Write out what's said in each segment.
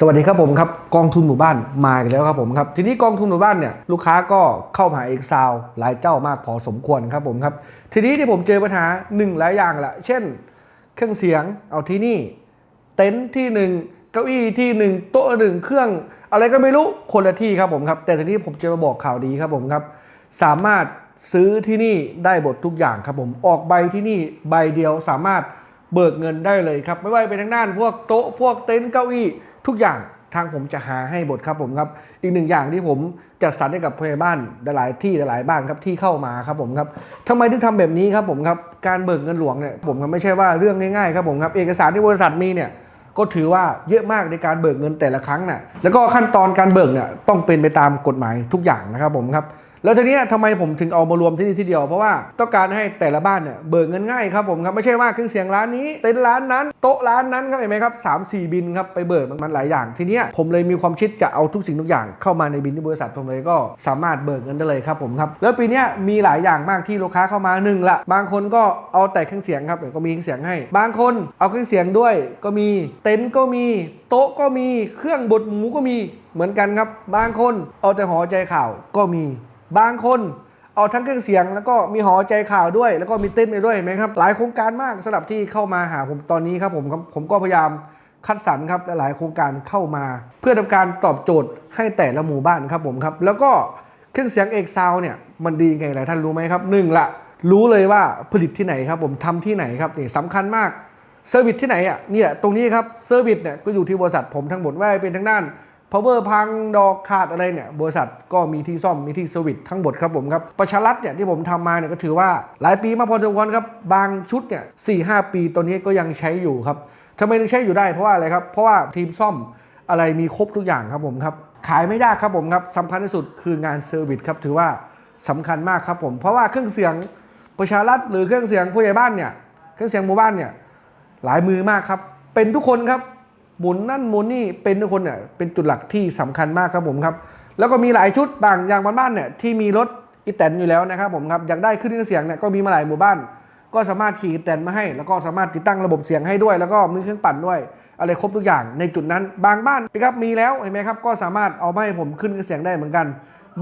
สวัสดีครับผมครับกองทุนหมู่บ้านมาอีกแล้วครับผมครับทีนี้กองทุนหมู่บ้านเนี่ยลูกค้าก็เข้ามาเอกซาวหลายเจ้ามากพอสมควรครับผมครับทีนี้ที่ผมเจอปัญหาหนึ่งหลายอย่างละเช่น เครื่องเสียงเอาที่นี่ เต็นท์ที่หนึ่งเก้าอี้ที่หนึ่งโต๊ะหนึ่งเครื่อง อะไรก็ไม่รู้คนละที่ครับผมครับแต่ทีนี้ผมจะมาบอกข่าวดีครับผมครับ สามารถซื้อที่นี่ได้หมดทุกอย่างครับผมออกใบที่นี่ใบเดียวสามารถเบิกเงินได้เลยครับไม่ว่าจะเป็นทางด้านพวกโต๊ะพวกเต็นท์เก้าอี้ ทุกอย่างทางผมจะหาให้หมดครับผมครับ อีกหนึ่งอย่างที่ผมจัดสรรให้กับพยาบ้านหลายที่หลายบ้านครับที่เข้ามาครับผมครับทำไมถึงทำแบบนี้ครับผมครับการเบิกเงินหลวงเนี่ยผมก็ไม่ใช่ว่าเรื่องง่ายๆครับผมครับเอกสารที่บริษัทมีเนี่ยก็ถือว่าเยอะมากในการเบิกเงินแต่ละครั้งน่ะแล้วก็ขั้นตอนการเบิกเนี่ยต้องเป็นไปตามกฎหมายทุกอย่างนะครับผมครับ แล้วทีนี้ทำไมผมถึงเอามารวมที่นี่ที่เดียว เพราะว่าต้องการให้แต่ละบ้านเนี่ยเบิกเงินง่ายครับผมครับไม่ใช่ว่าเครื่องเสียงร้านนี้เต็นท์ร้านนั้นโต๊ะร้านนั้นครับเห็นไหมครับสามสี่บินครับไปเบิกมันหลายอย่าง ทีนี้ผมเลยมีความคิดจะเอาทุกสิ่งทุกอย่างเข้ามาในบินที่บริษัทผมเลยก็สามารถเบิกเงินได้เลยครับผมครับแล้วปีนี้มีหลายอย่างมากที่ลูกค้าเข้ามาหนึ่งละบางคนก็เอาแต่เครื่องเสียงครับเดี๋ยวก็มีเครื่องเสียงให้ บางคนเอาเครื่องเสียงด้วยก็มีเต็นท์ก็มีโต๊ะก็มีเครื่องบดหมูก็มีเหมือนกันครับ บางคนเอาแต่หอใจข่าวก็มี บางคนเอาทั้งเครื่องเสียงแล้วก็มีหอใจข่าวด้วย แล้วก็มีเต้นไปด้วยเห็นไหมครับ หลายโครงการมากสำหรับที่เข้ามาหาผมตอนนี้ครับผมผมก็พยายามคัดสรรครับหลายโครงการเข้ามา เพื่อทำการตอบโจทย์ให้แต่ละหมู่บ้านครับผมครับ แล้วก็เครื่องเสียงเอกซาวเนี่ยมันดีไงหลายท่านรู้ไหมครับหนึ่งละรู้เลยว่าผลิตที่ไหนครับผมทำที่ไหนครับนี่สำคัญมากเซอร์วิสที่ไหนอะเนี่ยตรงนี้ครับเซอร์วิสเนี่ยก็อยู่ที่บริษัทผมทั้งหมดว่าเป็นทั้งด้าน power พังดอกขาดอะไรเนี่ยบริษัทก็มีที่ซ่อมมีที่เซอร์วิสทั้งหมดครับผมครับประชารัฐเนี่ยที่ผมทำมาเนี่ยก็ถือว่าหลายปีมาพอสมควรครับบางชุดเนี่ยสี่ห้าปีตัวนี้ก็ยังใช้อยู่ครับทำไมถึงใช้อยู่ได้เพราะว่าอะไรครับเพราะว่าทีมซ่อมอะไรมีครบทุกอย่างครับผมครับขายไม่ยากครับผมครับสำคัญที่สุดคืองานเซอร์วิสครับถือว่าสำคัญมากครับผม เพราะว่าเครื่องเสียงประชารัฐหรือเครื่องเสียงผู้ใหญ่บ้านเนี่ยเครื่องเสียงหมู่บ้านเนี่ยหลายมือมากครับเป็นทุกคนครับ หมุนนั่นหมุนนี่เป็นทุกคนเนี่ยเป็นจุดหลักที่สำคัญมากครับผมครับ แล้วก็มีหลายชุดบางอย่างบ้านๆเนี่ยที่มีรถอีแตนอยู่แล้วนะครับผมครับอยากได้ขึ้นเครื่องเสียงเนี่ยก็มีมาหลายหมู่บ้าน ก็สามารถขี่อีแตนมาให้ แล้วก็สามารถติดตั้งระบบเสียงให้ด้วย แล้วก็มีเครื่องปั่นด้วย อะไรครบทุกอย่างในจุดนั้น บางบ้านครับมีแล้วเห็นไหมครับก็สามารถเอามาให้ผมขึ้นเครื่องเสียงได้เหมือนกัน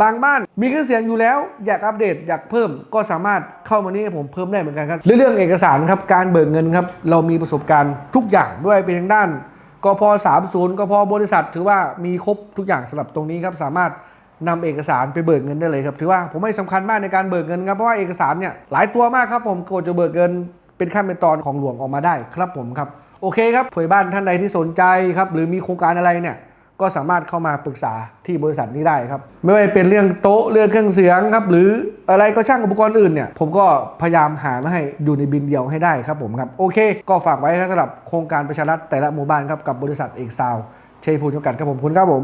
บางบ้านมีเครื่องเสียงอยู่แล้ว อยากอัปเดตอยากเพิ่มก็สามารถเข้ามานี่ให้ผมเพิ่มได้เหมือนกันครับเรื่องเอกสารครับการเบิกเงินครับเรามีประสบการณ์ทุกอย่างด้วยเป็นทางด้าน กพ30กพบริษัท ถือว่ามีครบทุกอย่างสำหรับตรงนี้ครับสามารถนำเอกสารไปเบิกเงินได้เลยครับถือว่าผมให้สำคัญมากในการเบิกเงินครับเพราะว่าเอกสารเนี่ยหลายตัวมากครับผมกว่าจะเบิกเงินเป็นขั้นเป็นตอนของหลวงออกมาได้ครับผมครับโอเคครับผู้บ้านท่านใดที่สนใจครับหรือมีโครงการอะไรเนี่ย ก็สามารถเข้ามาปรึกษาที่บริษัทนี้ได้ครับ ไม่ว่าจะเป็นเรื่องโต๊ะเรื่องเครื่องเสียงครับ หรืออะไรก็ช่างอุปกรณ์อื่นเนี่ย ผมก็พยายามหามาให้อยู่ในบินเดียวให้ได้ครับผมครับ โอเค ก็ฝากไว้ครับสำหรับโครงการประชารัฐแต่ละหมู่บ้านครับกับบริษัทเอกซาวเชยภูมิจำกัดครับผมคุณครับผม